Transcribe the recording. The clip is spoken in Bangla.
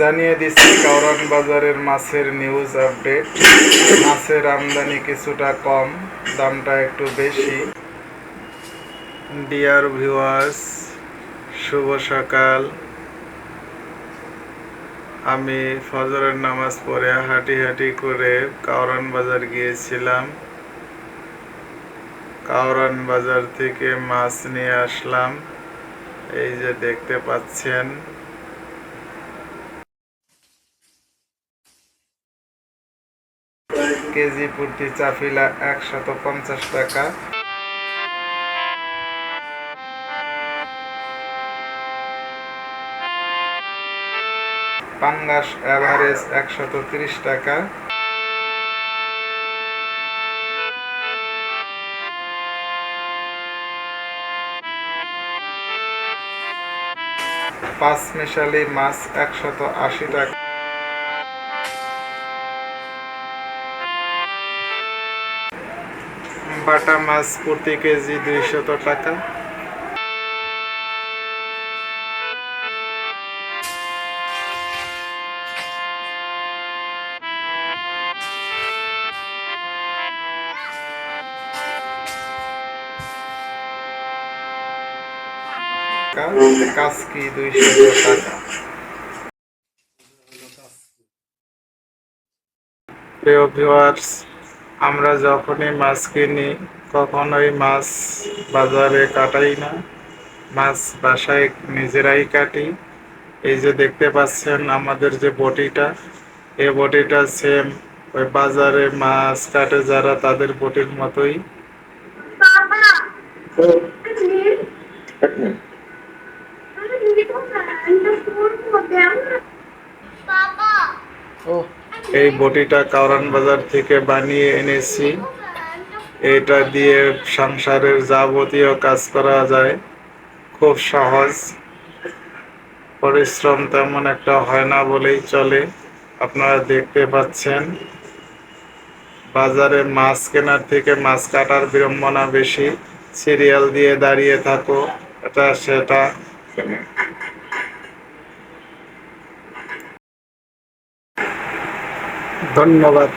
জানিয়ে দিচ্ছি কাউরান বাজারের মাছের নিউজ আপডেট মাছের আমদানি কিছুটা কম, দামটা একটু বেশি। ডিয়ার ভিউয়ার্স শুভ সকাল। আমি ফজরের নামাজ পড়ে হাঁটি হাঁটি করে কাউরান বাজার গিয়েছিলাম। কাউরান বাজার থেকে মাছ নিয়ে আসলাম। এই যে দেখতে পাচ্ছেন কেজি প্রতি চাফিলা একশত পঞ্চাশ টাকা। পাঙ্গাস অ্যাভারেজ একশত তিরিশ টাকা। পাঁচ মিশালি মাছ একশত আশি টাকা। বাটা মাছ প্রতি কেজি দুইশত টাকা। কাসকি দুইশত টাকা? প্রিয় ভিউয়ার্স আমরা যখনই মাছ কিনি কখনোই মাছ বাজারে কাটাই না। মাছ বাসায় নিজেরাই কাটি। এই যে দেখতে পাচ্ছেন আমাদের যে বটিটা এই বটিটা সেম ওই বাজারে মাছ কাটে যারা তাদের বটির মতোই। Papa, please. এই বটিটা কাউরান বাজার থেকে বানিয়ে এনেছি। এটা দিয়ে সংসারের যাবতীয় কাজ করা যায়। খুব সহজ। পরিশ্রম তেমন একটা হয় না বলেই চলে। আপনারা দেখতে পাচ্ছেন। বাজারে মাছ কেনার থেকে মাছ কাটার বিড়ম্বনা বেশি। সিরিয়াল দিয়ে দাঁড়িয়ে থাকো। এটা সেটা। ধন্যবাদ।